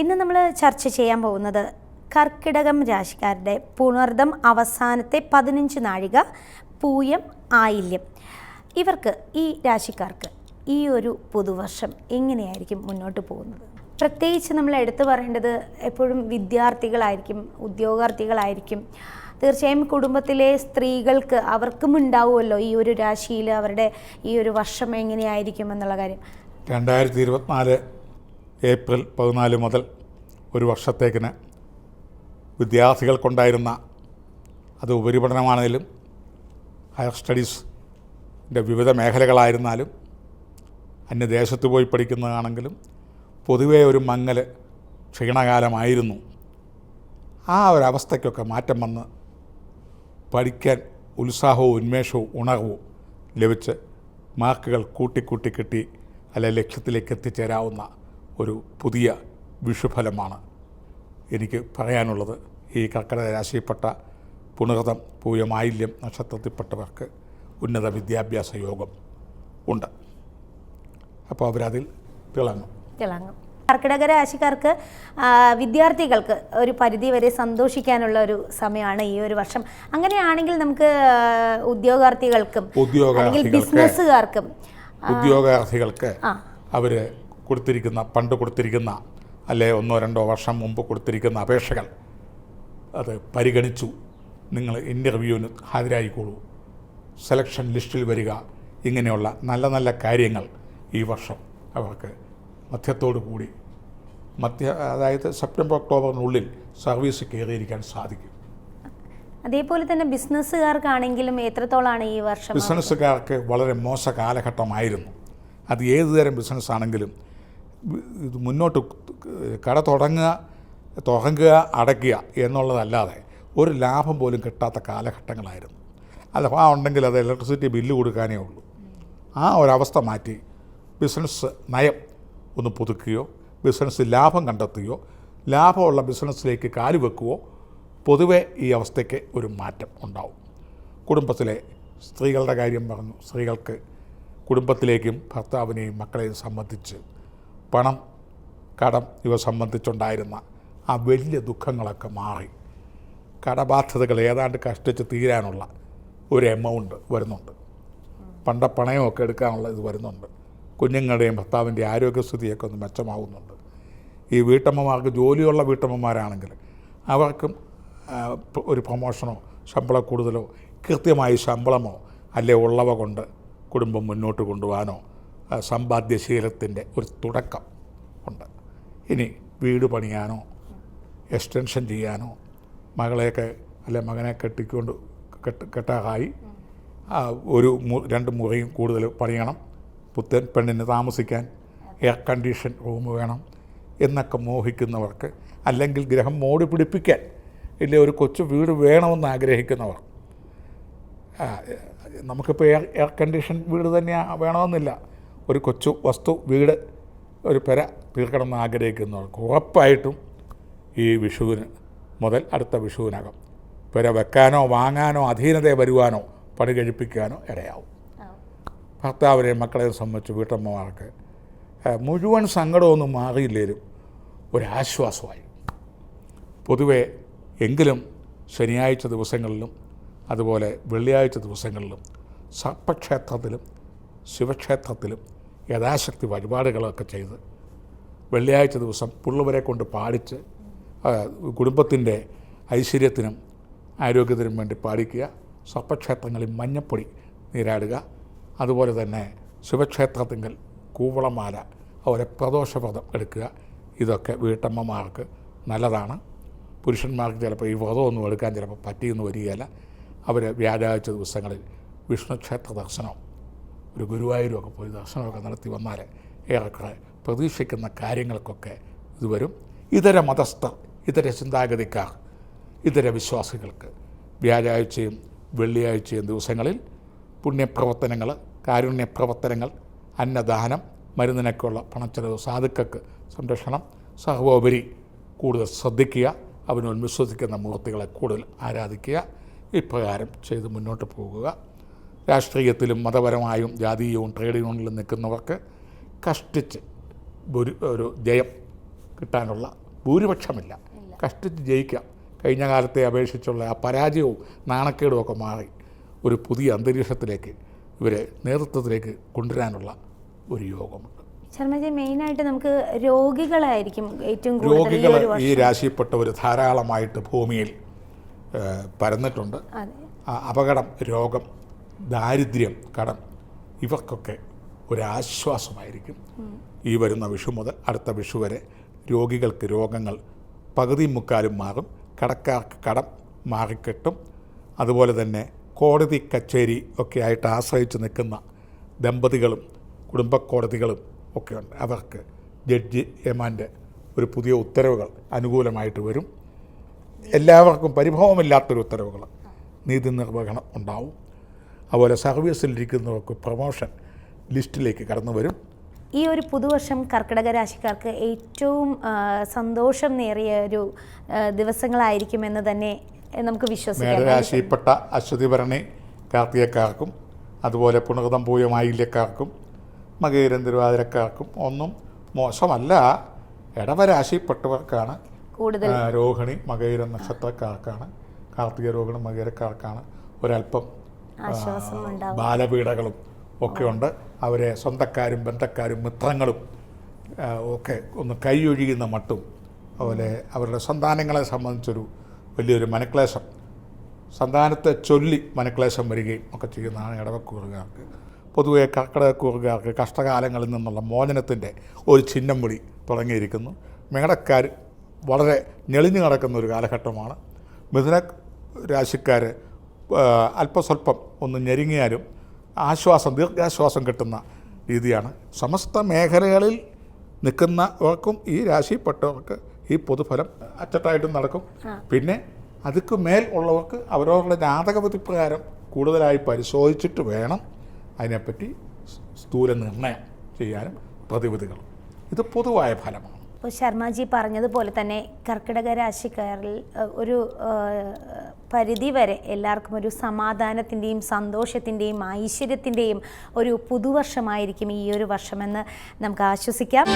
ഇന്ന് നമ്മൾ ചർച്ച ചെയ്യാൻ പോകുന്നത് കർക്കിടകം രാശിക്കാരുടെ പുണർദം അവസാനത്തെ പതിനഞ്ച് നാഴിക പൂയം ആയില്യം. ഇവർക്ക് ഈ രാശിക്കാർക്ക് ഈ ഒരു പുതുവർഷം എങ്ങനെയായിരിക്കും മുന്നോട്ട് പോകുന്നത്? പ്രത്യേകിച്ച് നമ്മൾ എടുത്തു പറയേണ്ടത് എപ്പോഴും വിദ്യാർത്ഥികളായിരിക്കും ഉദ്യോഗാർത്ഥികളായിരിക്കും. തീർച്ചയായും കുടുംബത്തിലെ സ്ത്രീകൾക്ക് അവർക്കും ഉണ്ടാവുമല്ലോ ഈ ഒരു രാശിയിൽ അവരുടെ ഈ ഒരു വർഷം എങ്ങനെയായിരിക്കും എന്നുള്ള കാര്യം. രണ്ടായിരത്തി ഇരുപത്തിനാല് ഏപ്രിൽ പതിനാല് മുതൽ ഒരു വർഷത്തേക്കിന് വിദ്യാർത്ഥികൾക്കുണ്ടായിരുന്ന അത് ഉപരിപഠനമാണെങ്കിലും ഹയർ സ്റ്റഡീസിന്റെ വിവിധ മേഖലകളായിരുന്നാലും അന്യദേശത്ത് പോയി പഠിക്കുന്നതാണെങ്കിലും പൊതുവേ ഒരു മങ്ങൽ ക്ഷീണകാലമായിരുന്നു. ആ ഒരവസ്ഥയ്ക്കൊക്കെ മാറ്റം വന്ന് പഠിക്കാൻ ഉത്സാഹവും ഉന്മേഷവും ഉണർവും ലഭിച്ച് മാർക്കുകൾ കൂട്ടിക്കൂട്ടി കിട്ടി അല്ലെ ലക്ഷ്യത്തിലേക്ക് എത്തിച്ചേരാവുന്ന ഒരു പുതിയ വിഷുഫലമാണ്. എനിക്ക് പറയാനുള്ളത് ഈ കർക്കിടക രാശിയിൽപ്പെട്ട പുണർതം പൂയമായില്യം നക്ഷത്രത്തിൽപ്പെട്ടവർക്ക് ഉന്നത വിദ്യാഭ്യാസ യോഗം ഉണ്ട്. അപ്പോൾ അവരതിൽ തിളങ്ങും. തിളങ്ങും. കർക്കിടക രാശിക്കാർക്ക് വിദ്യാർത്ഥികൾക്ക് ഒരു പരിധി വരെ സന്തോഷിക്കാനുള്ള ഒരു സമയമാണ് ഈ ഒരു വർഷം. അങ്ങനെയാണെങ്കിൽ നമുക്ക് ഉദ്യോഗാർത്ഥികൾക്കും അല്ലെങ്കിൽ ബിസിനസ്സുകാർക്കും ഉദ്യോഗാർത്ഥികൾക്ക് അവർ അവർ കൊടുത്തിരിക്കുന്ന പണ്ട് കൊടുത്തിരിക്കുന്ന അല്ലെ ഒന്നോ രണ്ടോ വർഷം മുമ്പ് കൊടുത്തിരിക്കുന്ന അപേക്ഷകൾ അത് പരിഗണിച്ചു. നിങ്ങൾ ഇന്റർവ്യൂവിന് ഹാജരായിക്കോളൂ. സെലക്ഷൻ ലിസ്റ്റിൽ വരിക. ഇങ്ങനെയുള്ള നല്ല നല്ല കാര്യങ്ങൾ ഈ വർഷം അവർക്ക് മധ്യത്തോടു കൂടി മധ്യ അതായത് സെപ്റ്റംബർ ഒക്ടോബറിനുള്ളിൽ സർവീസ് കയറിയിരിക്കാൻ സാധിക്കും. അതേപോലെ തന്നെ ബിസിനസ്സുകാർക്കാണെങ്കിലും എത്രത്തോളാണ് ഈ വർഷം? ബിസിനസ്സുകാർക്ക് വളരെ മോശ കാലഘട്ടമായിരുന്നു. അത് ഏതുതരം ബിസിനസ് ആണെങ്കിലും വി- ഇത് മുന്നോട്ട് കട തുടങ്ങുക തുടങ്ങുക അടയ്ക്കുക എന്നുള്ളതല്ലാതെ ഒരു ലാഭം പോലും കിട്ടാത്ത കാലഘട്ടങ്ങളായിരുന്നു. അല്ല ആ ഉണ്ടെങ്കിൽ അത് ഇലക്ട്രിസിറ്റി ബില്ല് കൊടുക്കാനേ ഉള്ളൂ. ആ ഒരവസ്ഥ മാറ്റി ബിസിനസ് നയം ഒന്ന് പുതുക്കുകയോ ബിസിനസ് ലാഭം കണ്ടെത്തുകയോ ലാഭമുള്ള ബിസിനസ്സിലേക്ക് കാലുവെക്കുകയോ പൊതുവെ ഈ അവസ്ഥയ്ക്ക് ഒരു മാറ്റം ഉണ്ടാവും. കുടുംബത്തിലെ സ്ത്രീകളുടെ കാര്യം പറഞ്ഞു. സ്ത്രീകൾക്ക് കുടുംബത്തിലേക്കും ഭർത്താവിനെയും മക്കളെയും സംബന്ധിച്ച് പണം കടം ഇവ സംബന്ധിച്ചുണ്ടായിരുന്ന ആ വലിയ ദുഃഖങ്ങളൊക്കെ മാറി. കടബാധ്യതകൾ ഏതാണ്ട് കഷ്ടിച്ച് തീരാനുള്ള ഒരു എമൗണ്ട് വരുന്നുണ്ട്. പണ്ട പണയമൊക്കെ എടുക്കാനുള്ള ഇത് വരുന്നുണ്ട്. കുഞ്ഞുങ്ങളുടെയും ഭർത്താവിന്റെ ആരോഗ്യസ്ഥിതിയൊക്കെ ഒന്ന് മെച്ചമാവുന്നുണ്ട്. ഈ വീട്ടമ്മമാർക്ക് ജോലിയുള്ള വീട്ടമ്മമാരാണെങ്കിൽ അവർക്കും ഒരു പ്രൊമോഷനോ ശമ്പളം കൂടുതലോ കൃത്യമായി ശമ്പളമോ അല്ലെ ഉള്ളവ കൊണ്ട് കുടുംബം മുന്നോട്ട് കൊണ്ടുപോകാനോ സമ്പാദ്യശീലത്തിന്റെ ഒരു തുടക്കം ഉണ്ട്. ഇനി വീട് പണിയാനോ എക്സ്റ്റൻഷൻ ചെയ്യാനോ മകളെയൊക്കെ അല്ലെ മകനെ കെട്ടിക്കൊണ്ട് കെട്ട് കെട്ടാറായി ഒരു രണ്ട് മുറിയും കൂടുതൽ പണിയണം പുത്തൻ പെണ്ണിന് താമസിക്കാൻ എയർ കണ്ടീഷൻ റൂം വേണം എന്നൊക്കെ മോഹിക്കുന്നവർക്ക് അല്ലെങ്കിൽ ഗ്രഹം മോടി പിടിപ്പിക്കാൻ ഇല്ല ഒരു കൊച്ചു വീട് വേണമെന്ന് ആഗ്രഹിക്കുന്നവർ. നമുക്കിപ്പോൾ എയർ എയർ കണ്ടീഷൻ വീട് തന്നെയാണ് വേണമെന്നില്ല. ഒരു കൊച്ചു വസ്തു വീട് ഒരു പെര തീർക്കണമെന്ന് ആഗ്രഹിക്കുന്നവർക്ക് ഉറപ്പായിട്ടും ഈ വിഷുവിന് മുതൽ അടുത്ത വിഷുവിനകം പെര വെക്കാനോ വാങ്ങാനോ അധീനതയെ വരുവാനോ പണി കഴിപ്പിക്കാനോ ഇടയാവും. ഭർത്താവിനെയും മക്കളെയും സംബന്ധിച്ച് വീട്ടമ്മമാർക്ക് മുഴുവൻ സങ്കടമൊന്നും മാറിയില്ലേലും ഒരാശ്വാസമായി. പൊതുവെ എങ്കിലും ശനിയാഴ്ച ദിവസങ്ങളിലും അതുപോലെ വെള്ളിയാഴ്ച ദിവസങ്ങളിലും സർപ്പക്ഷേത്രത്തിലും ശിവക്ഷേത്രത്തിലും യഥാശക്തി വഴിപാടുകളൊക്കെ ചെയ്ത് വെള്ളിയാഴ്ച ദിവസം പുള്ളവരെ കൊണ്ട് പാടിച്ച് കുടുംബത്തിന്റെ ഐശ്വര്യത്തിനും ആരോഗ്യത്തിനും വേണ്ടി പാടിക്കുക. സർപ്പക്ഷേത്രങ്ങളിൽ മഞ്ഞപ്പൊടി നീരാടുക. അതുപോലെ തന്നെ ശിവക്ഷേത്രത്തിങ്കൽ കൂവളമാല അവരെ പ്രദോഷവ്രതം എടുക്കുക. ഇതൊക്കെ വീട്ടമ്മമാർക്ക് നല്ലതാണ്. പുരുഷന്മാർക്ക് ചിലപ്പോൾ ഈ വ്രതമൊന്നും എടുക്കാൻ ചിലപ്പോൾ പറ്റിയെന്ന് വരികയില്ല. അവർ വ്യാഴാഴ്ച ദിവസങ്ങളിൽ വിഷ്ണുക്ഷേത്ര ദർശനം ഒരു ഗുരുവായൂരൊക്കെ പോയി ദർശനമൊക്കെ നടത്തി വന്നാൽ ഏറെക്കുറെ പ്രതീക്ഷിക്കുന്ന കാര്യങ്ങൾക്കൊക്കെ ഇത് വരും. ഇതര മതസ്ഥർ ഇതര ചിന്താഗതിക്കാർ ഇതര വിശ്വാസികൾക്ക് വ്യാഴാഴ്ചയും വെള്ളിയാഴ്ചയും ദിവസങ്ങളിൽ പുണ്യപ്രവർത്തനങ്ങൾ കാരുണ്യപ്രവർത്തനങ്ങൾ അന്നദാനം മരുന്നിനൊക്കെയുള്ള പണച്ചെലവ് സാധുക്കൾക്ക് സംരക്ഷണം സഹോപരി കൂടുതൽ ശ്രദ്ധിക്കുക അവനോട് വിശ്വസിക്കുന്ന മൂർത്തികളെ കൂടുതൽ ആരാധിക്കുക. ഇപ്രകാരം ചെയ്ത് മുന്നോട്ട് പോകുക. രാഷ്ട്രീയത്തിലും മതപരമായും ജാതീയവും ട്രേഡ് യൂണിയനിലും നിൽക്കുന്നവർക്ക് കഷ്ടിച്ച് ഒരു ഒരു ജയം കിട്ടാനുള്ള ഭൂരിപക്ഷമില്ല. കഷ്ടിച്ച് ജയിക്കാം. കഴിഞ്ഞ കാലത്തെ അപേക്ഷിച്ചുള്ള ആ പരാജയവും നാണക്കേടും ഒക്കെ മാറി ഒരു പുതിയ അന്തരീക്ഷത്തിലേക്ക് ഇവരെ നേതൃത്വത്തിലേക്ക് കൊണ്ടുവരാനുള്ള ഒരു യോഗമുണ്ട്. ശർമ്മജി മെയിനായിട്ട് നമുക്ക് രോഗികളായിരിക്കും ഏറ്റവും രോഗികൾ ഒരു ഈ രാശിയിൽപ്പെട്ടവർ ധാരാളമായിട്ട് ഭൂമിയിൽ പരന്നിട്ടുണ്ട്. അപകടം രോഗം ദാരിദ്ര്യം കടം ഇവർക്കൊക്കെ ഒരാശ്വാസമായിരിക്കും. ഈ വരുന്ന വിഷു മുതൽ അടുത്ത വിഷു വരെ രോഗികൾക്ക് രോഗങ്ങൾ പകുതി മുക്കാലും മാറും. കടക്കാർക്ക് കടം മാറിക്കെട്ടും. അതുപോലെ തന്നെ കോടതി കച്ചേരി ഒക്കെ ആയിട്ട് ആശ്രയിച്ച് നിൽക്കുന്ന ദമ്പതികളും കുടുംബ ഒക്കെ ഒക്കെയുണ്ട് അവർക്ക് ജഡ്ജി എമാന്റെ ഒരു പുതിയ ഉത്തരവുകൾ അനുകൂലമായിട്ട് വരും. എല്ലാവർക്കും പരിഭവമില്ലാത്തൊരു ഉത്തരവുകൾ നീതി നിർവഹണം ഉണ്ടാവും. അതുപോലെ സർവീസിലിരിക്കുന്നവർക്ക് പ്രൊമോഷൻ ലിസ്റ്റിലേക്ക് കടന്നു വരും. ഈ ഒരു പുതുവർഷം കർക്കിടക രാശിക്കാർക്ക് ഏറ്റവും സന്തോഷം നേറിയ ഒരു ദിവസങ്ങളായിരിക്കുമെന്ന് തന്നെ നമുക്ക് വിശ്വസിക്കാം. രാശിപ്പെട്ട അശ്വതി ഭരണി കാർത്തികക്കാർക്കും അതുപോലെ പുണർതം പൂയമായില്യക്കാർക്കും മകേരം തിരുവാതിരക്കാർക്കും ഒന്നും മോശമല്ല. ഇടവരാശിപ്പെട്ടവർക്കാണ് കൂടുതൽ. രോഹിണി മകയിരം നക്ഷത്രക്കാർക്കാണ് കാർത്തിക രോഹിണി മകയിരക്കാർക്കാണ് ഒരല്പം ആ, ആശ്വാസം ഉണ്ടാവും. ബാലപീഡകളും ഒക്കെ ഉണ്ട്. അവരെ സ്വന്തക്കാരും ബന്ധക്കാരും മിത്രങ്ങളും ഒക്കെ ഒന്ന് കൈയൊഴിയുന്ന മട്ടും അതുപോലെ അവരുടെ സന്താനങ്ങളെ സംബന്ധിച്ചൊരു വലിയൊരു മനക്ലേശം. സന്താനത്തെ ചൊല്ലി മനക്ലേശം വരികയും ഒക്കെ ചെയ്യുന്നതാണ് ഇടവക്കൂറുകാർക്ക്. പൊതുവെ കർക്കിടകക്കൂറുകാർക്ക് കഷ്ടകാലങ്ങളിൽ നിന്നുള്ള മോചനത്തിന്റെ ഒരു ചിഹ്നം വിളി തുടങ്ങിയിരിക്കുന്നു. മേടക്കാർ വളരെ ഞെളിഞ്ഞു നടക്കുന്ന ഒരു കാലഘട്ടമാണ്. മിഥുന രാശിക്കാർ അല്പസ്വല്പം ഒന്ന് ഞെരുങ്ങിയാലും ആശ്വാസം ദീർഘാശ്വാസം കിട്ടുന്ന രീതിയാണ്. സമസ്ത മേഖലകളിൽ നിൽക്കുന്നവർക്കും ഈ രാശിപ്പെട്ടവർക്ക് ഈ പൊതുഫലം അച്ചട്ടായിട്ടും നടക്കും. പിന്നെ അതിക്ക് മേൽ ഉള്ളവർക്ക് അവരവരുടെ ജാതകപതി പ്രകാരം കൂടുതലായി പരിശോധിച്ചിട്ട് വേണം അതിനെപ്പറ്റി സ്ഥൂല നിർണയം ചെയ്യാനും പ്രതിവിധികൾ ഇത് പൊതുവായ ഫലമാണ്. ഇപ്പോൾ ശർമ്മജി പറഞ്ഞതുപോലെ തന്നെ കർക്കിടക രാശിക്കാരിൽ ഒരു ആഹ്, പരിധി വരെ എല്ലാവർക്കും ഒരു സമാധാനത്തിന്റെയും സന്തോഷത്തിന്റെയും ഐശ്വര്യത്തിന്റെയും ഒരു പുതുവർഷമായിരിക്കും ഈ ഒരു വർഷമെന്ന് നമുക്ക് ആശ്വസിക്കാം.